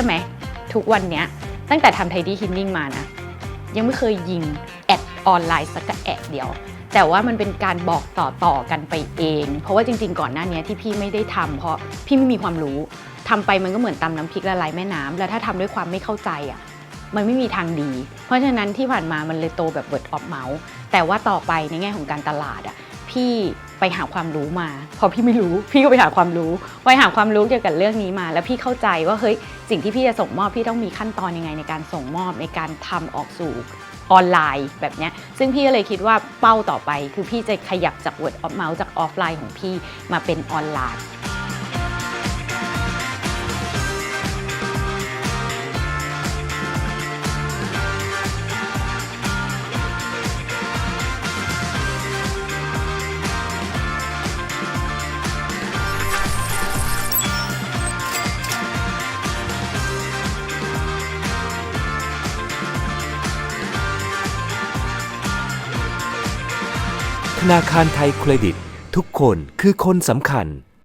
ชื่อไหม ทุกวันนี้ตั้งแต่ทำไทดี้ฮินนิ่งมานะ ยังไม่เคยยิงแอดออนไลน์สักแอดเดียว แต่ว่ามันเป็นการบอกต่อต่อกันไปเอง เพราะว่าจริง ๆ ก่อนหน้านี้ที่พี่ไม่ได้ทำเพราะพี่ไม่มีความรู้ทำไปมันก็เหมือนตำน้ำพริกละลายแม่น้ำแล้วถ้าทำด้วยความไม่เข้าใจอะมันไม่มีทางดี เพราะฉะนั้นที่ผ่านมามันเลยโตแบบ word of mouth แต่ว่าต่อไปในแง่ของการตลาดอะ พี่ไปหาความรู้มา พอพี่ไม่รู้พี่ก็ไปหาความรู้ไปหาความรู้เกี่ยวกับเรื่องนี้มา แล้วพี่เข้าใจว่าเฮ้ยสิ่งที่พี่จะส่งมอบพี่ต้องมีขั้นตอนยังไงในการส่งมอบในการทำออกสู่ออนไลน์แบบเนี้ยซึ่งพี่ก็เลยคิดว่าเป้าต่อไป คือพี่จะขยับจาก word of mouth จากออฟไลน์ของพี่มาเป็นออนไลน์ ธนาคารไทยเครดิต ทุกคนคือคนสำคัญ